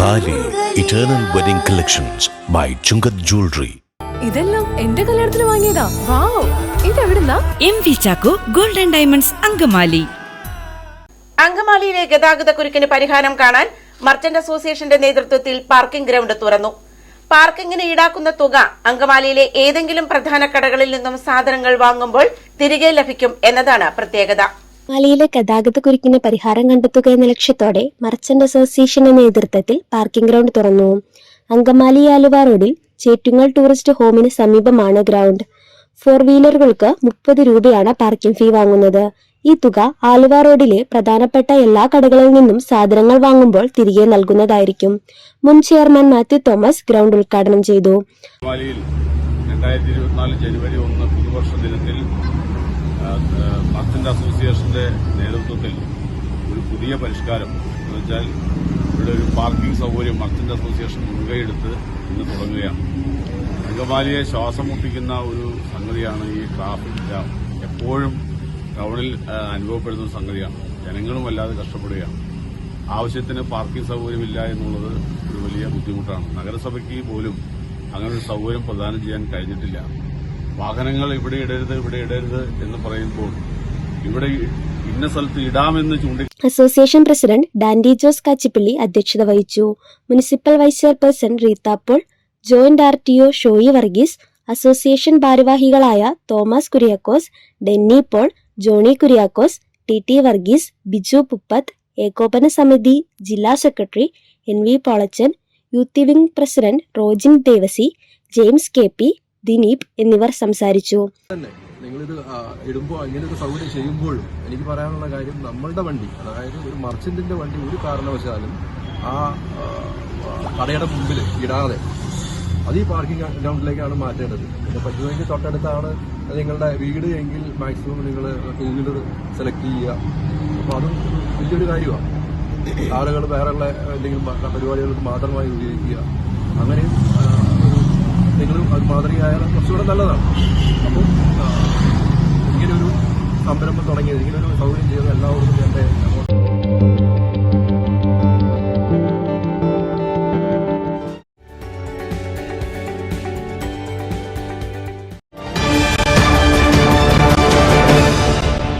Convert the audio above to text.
Thali eternal wedding collections by Chungath jewellery ഇതെല്ലാം എന്റെ കല്യാണത്തിന് വാങ്ങിയതാ. Wow. ഇതെവിടുന്നാ? M V Chacko golden diamonds Angamaly. അങ്കമാലിയിലെ ഗതാഗത കുരുക്കിന് പരിഹാരം കാണാൻ മർച്ചന്റ് അസോസിയേഷന്റെ നേതൃത്വത്തിൽ പാർക്കിംഗ് ഗ്രൗണ്ട് തുറന്നു. പാർക്കിങ്ങിന് ഈടാക്കുന്ന തുക അങ്കമാലിയിലെ ഏതെങ്കിലും പ്രധാന കടകളിൽ നിന്നും സാധനങ്ങൾ വാങ്ങുമ്പോൾ തിരികെ ലഭിക്കും എന്നതാണ് പ്രത്യേകത. മാലിയിലെ ഗതാഗത കുരുക്കിന് പരിഹാരം കണ്ടെത്തുക എന്ന ലക്ഷ്യത്തോടെ മർച്ചന്റ് അസോസിയേഷന്റെ നേതൃത്വത്തിൽ പാർക്കിംഗ് ഗ്രൗണ്ട് തുറന്നു. അങ്കമാലി ആലുവ റോഡിൽ ചേറ്റുങ്ങൽ ടൂറിസ്റ്റ് ഹോമിന് സമീപമാണ് ഗ്രൗണ്ട്. ഫോർ വീലറുകൾക്ക് മുപ്പത് രൂപയാണ് പാർക്കിംഗ് ഫീ വാങ്ങുന്നത്. ഈ തുക ആലുവ റോഡിലെ പ്രധാനപ്പെട്ട എല്ലാ കടകളിൽ നിന്നും സാധനങ്ങൾ വാങ്ങുമ്പോൾ തിരികെ നൽകുന്നതായിരിക്കും. മുൻ ചെയർമാൻ മാത്യു തോമസ് ഗ്രൗണ്ട് ഉദ്ഘാടനം ചെയ്തു. ജനുവരി ഒന്ന് പുതുവർഷ ദിനത്തിൽ മർച്ചന്റ് അസോസിയേഷന്റെ നേതൃത്വത്തിൽ ഒരു പുതിയ പരിഷ്കാരം എന്ന് വെച്ചാൽ ഇവിടെ ഒരു പാർക്കിംഗ് സൗകര്യം മർച്ചന്റ് അസോസിയേഷൻ മുൻകൈയെടുത്ത് ഇന്ന് തുടങ്ങുകയാണ്. അങ്കമാലിയെ ശ്വാസം മുട്ടിക്കുന്ന ഒരു സംഗതിയാണ് ഈ ട്രാഫിക് ജാം എപ്പോഴും ടൗണിൽ അനുഭവപ്പെടുന്ന സംഗതിയാണ്. ജനങ്ങളും വല്ലാതെ കഷ്ടപ്പെടുകയാണ്. ആവശ്യത്തിന് പാർക്കിംഗ് സൗകര്യമില്ല എന്നുള്ളത് ഒരു വലിയ ബുദ്ധിമുട്ടാണ്. നഗരസഭയ്ക്ക് പോലും അങ്ങനെ ഒരു സൗകര്യം പ്രദാനം ചെയ്യാൻ കഴിഞ്ഞിട്ടില്ല. വാഹനങ്ങൾ ഇവിടെ ഇടരുത് ഇവിടെ ഇടരുത് എന്ന് പറയുമ്പോൾ ഇവിടെ ഇന്ന സ്ഥലത്ത് ഇടാമെന്ന് ചൂണ്ടി association president Dandy Jose Kachippally അധ്യക്ഷത വഹിച്ചു. Municipal vice chairperson Reetha Paul joint R T O Shoy Varghese association ഭാരവാഹികളായ തോമസ് കുര്യാക്കോസ് ഡെന്നി പോൾ ജോണി കുര്യാക്കോസ് ടി ടി വർഗീസ് ബിജു പുപ്പത്ത് ഏകോപന സമിതി ജില്ലാ secretary N V Polachan youth wing president Rojin Devasy James K P Dineep എന്നിവർ സംസാരിച്ചു. നിങ്ങളിത് ഇടുമ്പോൾ അങ്ങനെ ഒരു സൗകര്യം ചെയ്യുമ്പോഴും എനിക്ക് പറയാനുള്ള കാര്യം നമ്മളുടെ വണ്ടി അതായത് ഒരു മർച്ചന്റിന്റെ വണ്ടി ഒരു കാരണവശാലും ആ കടയുടെ മുമ്പിൽ ഇടാതെ അത് ഈ പാർക്കിംഗ് ഗ്രൗണ്ടിലേക്കാണ് മാറ്റേണ്ടത്. പിന്നെ പറ്റുമെങ്കിൽ തൊട്ടടുത്താണ് നിങ്ങളുടെ വീട് എങ്കിൽ മാക്സിമം നിങ്ങൾ ടൂ സെലക്ട് ചെയ്യുക. അപ്പോൾ അതും വലിയൊരു കാര്യമാണ്. ആളുകൾ വേറെയുള്ള എന്തെങ്കിലും പരിപാടികൾക്ക് മാത്രമായി ഉപയോഗിക്കുക. അങ്ങനെയും നിങ്ങളും അത് മാതൃകയായാൽ കുറച്ചുകൂടെ നല്ലതാണ്. അപ്പം ഇങ്ങനെയൊരു സംരംഭം തുടങ്ങിയത് ഇങ്ങനൊരു സൗകര്യം ചെയ്തത് എല്ലാവർക്കും എന്റെ